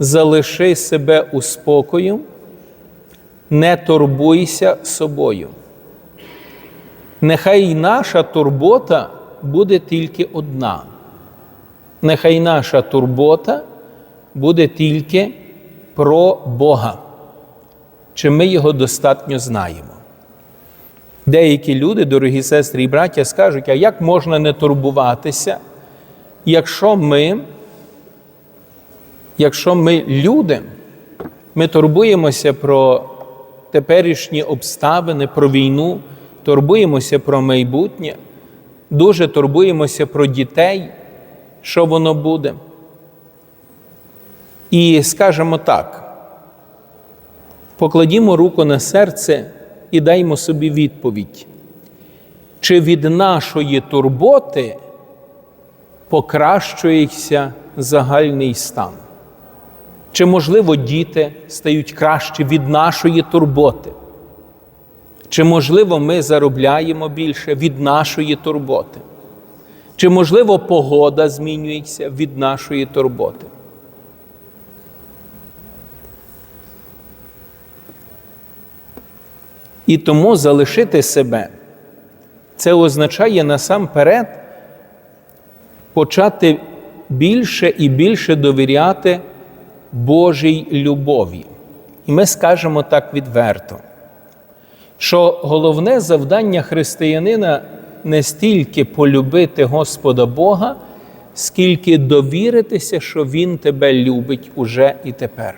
залиши себе у спокою, не турбуйся собою. Нехай наша турбота буде тільки одна. Нехай наша турбота буде тільки про Бога. Чи ми його достатньо знаємо? Деякі люди, дорогі сестри і браття, скажуть, а як можна не турбуватися, якщо ми, якщо ми люди, ми турбуємося про теперішні обставини, про війну, турбуємося про майбутнє, дуже турбуємося про дітей, що воно буде. І скажемо так, покладімо руку на серце і даймо собі відповідь, чи від нашої турботи покращується загальний стан? Чи, можливо, діти стають краще від нашої турботи? Чи, можливо, ми заробляємо більше від нашої турботи? Чи, можливо, погода змінюється від нашої турботи? І тому залишити себе це означає насамперед почати більше і більше довіряти Божій любові. І ми скажемо так відверто, що головне завдання християнина не стільки полюбити Господа Бога, скільки довіритися, що Він тебе любить уже і тепер.